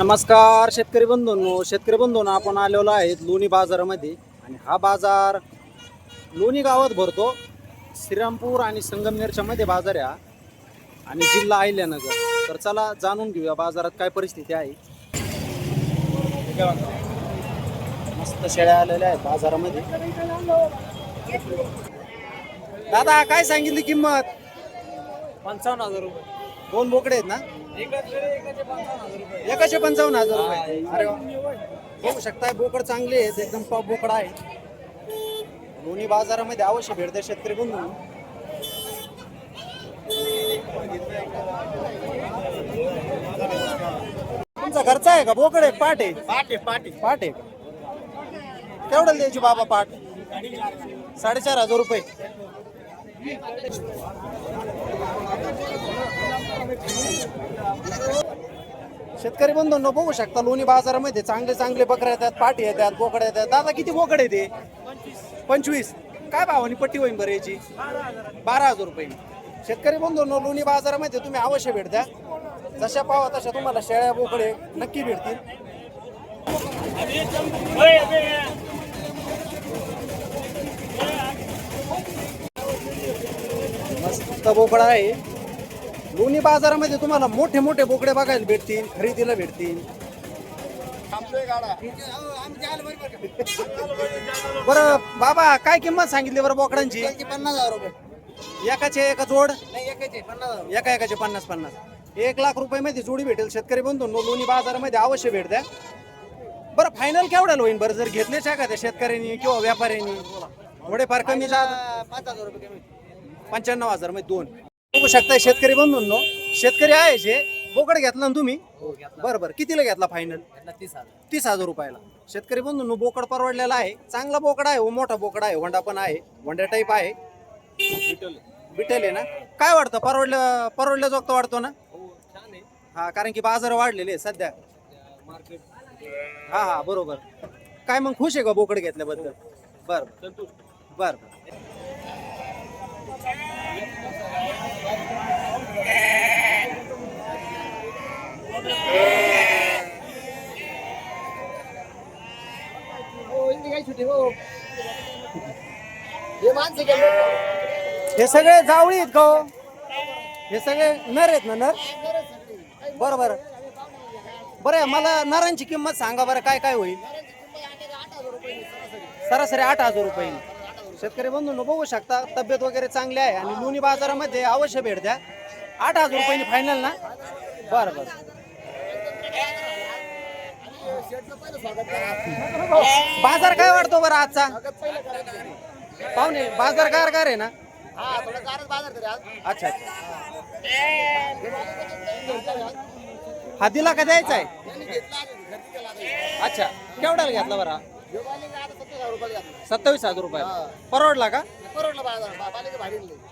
नमस्कार शेतकरी बंधूंनो शेतकरी बंधूंनो आपण आलेलो आहेत लोणी बाजारामध्ये. आणि हा बाजार लोणी गावात भरतो. श्रीरामपूर आणि संगमनेरच्या मध्ये बाजार आहे आणि जिल्हा अहिल्यानगर. तर चला जाणून घेऊया बाजारात काय परिस्थिती आहे. मस्त शेळ्या आलेल्या आहेत बाजारामध्ये. दादा काय सांगितली किंमत? पंचावन्न हजार रुपये. दोन बोकडे आहेत ना? एकाशे पंचावन्न हजार रुपये. अरे वा. बघू शकताय बोकड चांगले आहेत एकदम टॉप बोकड आहे दोन्ही बाजारामध्ये अवश्य भेट द्या शेतकरी बंधू. तुमचा घरचा आहे का? बोकड आहे पाट आहे? पाटे पाटे पाट आहे का? केवढं द्यायची बाबा पाट? साडेचार हजार रुपये. शेतकरी बंधूंना बघू शकता लोणी बाजारामध्ये चांगले चांगले बकऱ्या येतात पाठी येतात बोकड्या येतात. दादा किती बोकड येते? पंचवीस. काय भावानी पट्टी होईल बरं याची? बारा हजार रुपये. शेतकरी बंधूंनो लोणी बाजारामध्ये तुम्ही अवश्य भेट द्या. जशा पावा तशा तुम्हाला शेळ्या बोकडे नक्की भेटतील. मस्त बोकडा आहे. लोणी बाजारामध्ये तुम्हाला मोठे मोठे बोकडे बघायला भेटतील खरेदीला भेटतील. बरं बाबा काय किंमत सांगितली बरं बोकडांची? पन्नास हजार रुपये. एकाचे एका जोड? नाही एका एकाचे पन्नास पन्नास. एक लाख रुपये मध्ये जोडी भेटेल शेतकरी बंधू. लोणी बाजारामध्ये अवश्य भेट द्या. बरं फायनल केवढ्याला होईल बरं? जर घेतलेच त्या शेतकऱ्यांनी किंवा व्यापाऱ्यांनी? थोडेफार कमी पाच हजार रुपये कमी. पंच्याण्णव हजारमध्ये दोन. बघू शकता शेतकरी बंधूंनो. शेतकरी आहे जे. बोकड घेतला ना तुम्ही? हो घेतला. बरं बरं. कितीला घेतला फायनल तीस हजार. तीस हजार रुपयाला. शेतकरी बंधूंनो बोकड परवडलेला आहे. चांगला बोकड आहे हो मोठा बोकड आहे. होंडा पण आहे. होंडा टाईप आहे. बिटेल आहे ना? काय वाटतं? परवडलं परवडल्या जोगतं वाटतो ना? हो छान आहे. हा कारण की बाजार वाढलेले आहे सध्या. मार्केट हा हा बरोबर. काय मग खुश आहे का बोकड घेतल्याबद्दल? बर. संतुष्ट. बर. हे सगळे जावळी आहेत का हो? हे? सगळे नर आहेत ना नर? बरं बरं. बरं मला नरांची किंमत सांगा बरं काय काय होईल? सरासरी आठ हजार रुपये शेतकरी बंधूंनो बघू शकता तब्येत वगैरे चांगली आहे आणि लोणी बाजारामध्ये अवश्य भेट द्या. आठ हजार रुपयांनी फायनल ना? बरं बरं. बाजार काय वाटतो बरं आजचा? पाहुणे बाजार गार गार आहे ना? अच्छा अच्छा. हा दिला का द्यायचा आहे? अच्छा केवढ्याला घेतला बरं? सत्तावीस हजार रुपये परवडला का.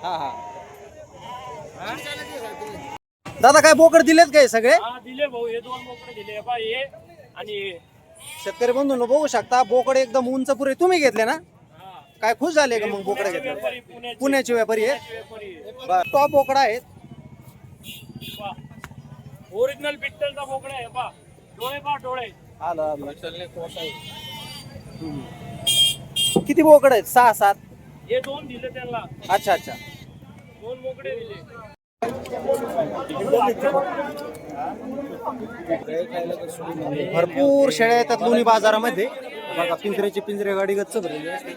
हा हा. दादा काय बोकड दिलेत काय सगळे? हा दिले भाऊ. हे दोन मोकळे दिले. बा हे आणि हे. शेतकरी बंधूंनो बघू शकता बोकड एकदम उंच पुरे तुम्ही घेतले ना? हा. काय खुश झाले का मग बोकडे घेतले पुण्याचे. पुण्याचे व्यापारी आहेत. व्यापारी. आहे. टॉप बोकडा आहेत. पहा. ओरिजिनल बिट्टलचा बोकडा आहे पा डोळे पा डोळे. आलं आलं. किती बोकड आहेत? सहा सात? हे दोन दिले त्यांना. अच्छा अच्छा. दोन मोकळे दिले. भरपूर शेळ्या येतात लोणी बाजारामध्ये. बघा पिंजऱ्याची पिंजरे गाडी गच्च भरलेली असते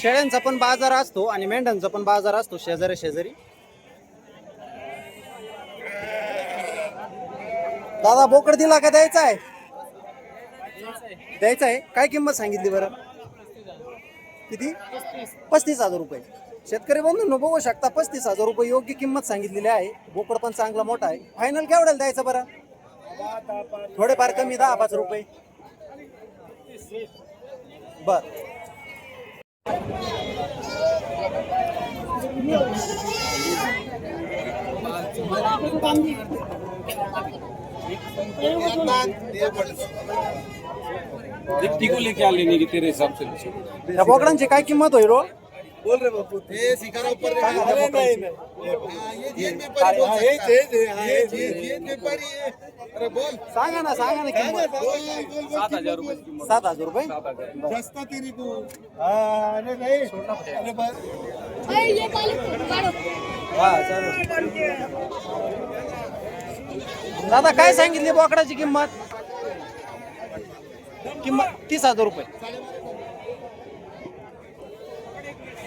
शेळ्यांचा पण बाजार असतो आणि मेंढ्यांचा पण बाजार असतो शेजारी शेजारी. दादा बोकड दिला का द्यायचा आहे? द्यायचा आहे. काय किंमत सांगितली बरं? किती? पस्तीस हजार रुपये. शेतकरी बंधूंनो बघू शकता. पस्तीस हजार रुपये योग्य किंमत सांगितलेली आहे. बोकड पण चांगला मोठा आहे. फायनल केवढ्याला द्यायचं बरं? थोडेफार कमी दहा पाच रुपये. बर. दिक्टी को लेके आ लेने की तेरे हिसाब से या बोकडांची काय किंमत होईल हो बोल रे बापू ये सिखारा ऊपर रे अरे नहीं बोकडाची. हाँ, ये जेल व्यापारी बोल सकता है ये जेल जेल व्यापारी है अरे बोल. सांगा ना सांगा ना किंमत. सात हजार रुपये सात हजार रुपये? सस्ता तेरी तू. अरे नहीं अरे बस ये हा चालेल. दादा काय सांगितली बोकडाची किंमत? किंमत तीस हजार रुपये.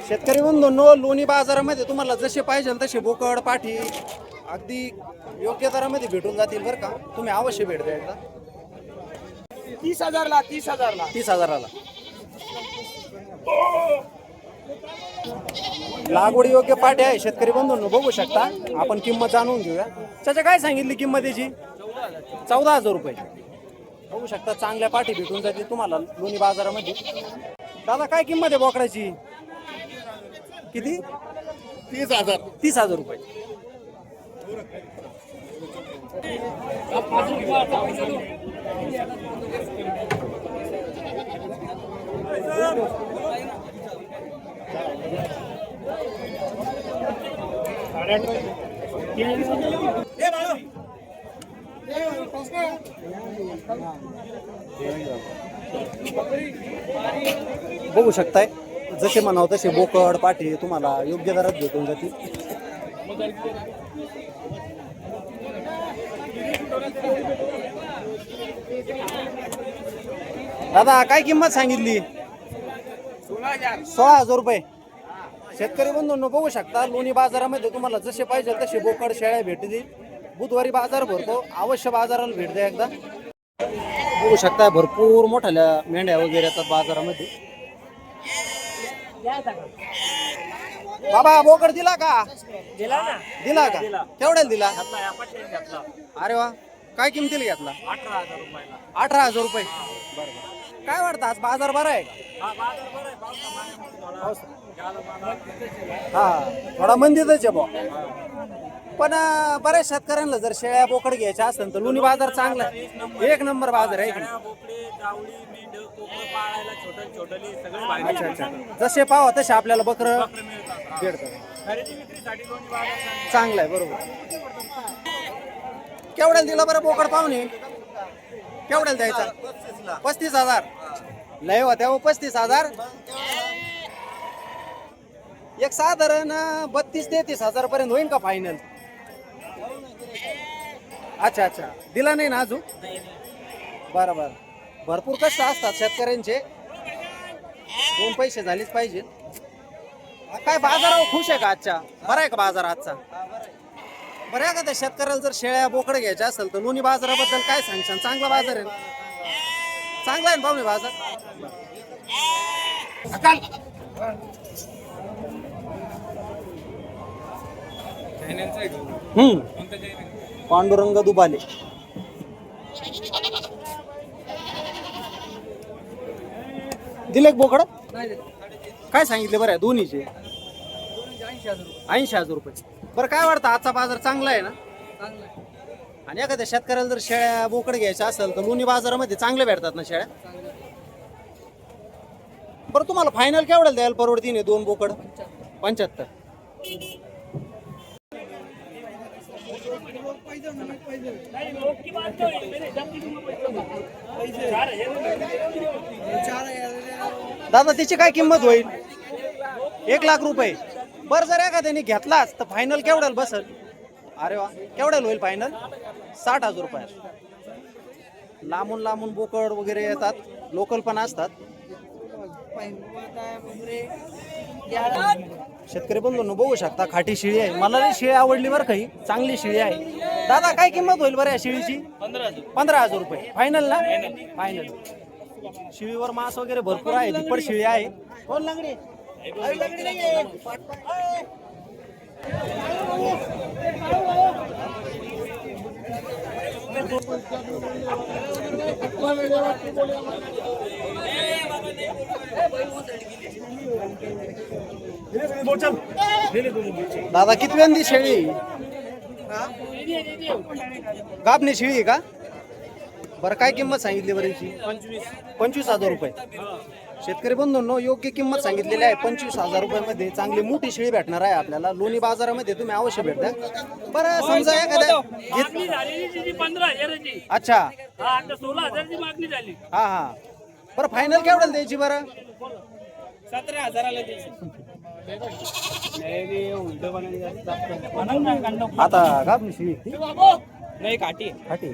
शेतकरी बंधूंनो लोणी बाजारामध्ये तुम्हाला जसे पाहिजे तसे बोकड पाठी अगदी योग्य दरामध्ये भेटून जातील बरं का. तुम्ही अवश्य भेट द्या एकदा. तीस हजारला तीस हजारला. तीस हजाराला. लागवड योग्य पाठी आहे शेतकरी बंधूंनो बघू शकता. आपण किंमत जाणून घेऊया. त्याच्या काय सांगितली किंमत याची? चौदा हजार रुपये. बघू शकता चांगल्या पाठी भेटून जातील तुम्हाला लोणी बाजारामध्ये. दादा काय किंमत आहे बोकडाची? किती? तीस हजार. तीस हजार रुपये. बघू शकताय जसे म्हणावं तसे बोकड पाठी तुम्हाला योग्य दरात भेटून जातील. दादा काय किंमत सांगितली? सोळा हजार रुपये. शेतकरी बंधूंनो बघू शकता लोणी बाजारामध्ये तुम्हाला जसे पाहिजे तसे बोकड शेळ्या भेटतील. बुधवारी बाजार भरतो. अवश्य बाजाराला भेट द्या एकदा. बघू शकता भरपूर मोठ्या मेंढ्या वगैरे येतात बाजारामध्ये. बाबा बोकड दिला का? दिला ना. दिला का? केवढ्याला दिला? अरे वा. काय किमतीला घेतला? अठरा हजार रुपयाला. अठरा हजार रुपये. बरोबर काय वाटतं आज बाजार बरा आहे का? हा बरं थोडा मंदीतच आहे बुवा. पण अं, बऱ्याच शेतकऱ्यांना जर शेळ्या बोकड घ्यायच्या असेल तर लोणी बाजार चांगला आहे. एक नंबर बाजार आहे की नाही? बोकडे मेंढ पाळायला छोटं छोटली अच्छा अच्छा. जसे पाव तसे आपल्याला बकरं बकरं मिळतात खरेदी विक्रीसाठी लोणी बाजार चांगला. चांगलं आहे बरोबर. केवढ्याला दिला बरं बोकड पाहुणे? केवढ्याला द्यायचा? पस्तीस हजार. लय होत्या हो पस्तीस हजार. एक साधारण बत्तीस तेहतीस हजार पर्यंत होईल का फायनल अच्छा अच्छा. दिला नाही ना अजून? बरं बरं. भरपूर कष्ट असतात शेतकऱ्यांचे. दोन पैसे झालेच पाहिजे. काय बाजारावर खुश आहे का आजच्या? बरा आहे का बाजार आजचा? बरं आहे का त्या शेतकऱ्याला जर शेळ्या बोकडे घ्यायच्या असेल तर लोणी बाजाराबद्दल काय सांगशाल चांगला बाजार आहे ना? चांगला आहे ना पाहुणे बाजार? हम्म. पांडुरंग दुबाले. दिले बोकड? काय सांगितले बरं दोन्हीचे? ऐंशी हजार रुपये. बरं काय वाटतं आजचा बाजार चांगला आहे ना? आणि एखाद्या शेतकऱ्याला जर शेळ्या बोकड घ्यायच्या असेल तर लोणी बाजारामध्ये चांगले भेटतात ना शेळ्या? बरं तुम्हाला फायनल केवढ्याला द्यायला परवडतीने दोन बोकड? पंच्याहत्तर नहीं, लोग की बात तो है, मेरे जब की तुम्हें चार हजार दादा त्याची काय किंमत होईल? एक लाख रुपये. बरं जर एखाद्याने घेतलाच तर फायनल केवढ्याला बसल? अरे वा केवढ्याला होईल फायनल साठ हजार रुपये. लांबून लांबून बोकड वगैरे येतात लोकल पण असतात. शेतकरी बंधूंनो बघू शकता खाटी शिळी आहे. मला शिळी आवडली बरं काही चांगली शिळी आहे. दादा काय किंमत होईल बरं या शिळीची? पंधरा हजार. रुपये. फायनल ना? फायनल शिळीवर मांस वगैरे भरपूर आहे दुप्पट शिळी आहे. कोण लंगडी? दादा किती वेंदी शेळी? गाबणी शेळी आहे का? बरं काय किंमत सांगितली बरं याची? पंचवीस. पंचवीस हजार रुपये. शेतकरी बंधूंनो योग्य किंमत सांगितलेली आहे. पंचवीस हजार रुपयामध्ये चांगली मोठी शेळी भेटणार आहे आपल्याला. लोणी बाजारामध्ये तुम्ही अवश्य भेटता बरं समजा एखाद्या अच्छा. हा सोळा हजाराची मागणी झाली. हा हा. बरं फायनल केवढ्याला द्यायची बरं? सतरा हजाराला द्यायची. आता का नाही काठी खाटी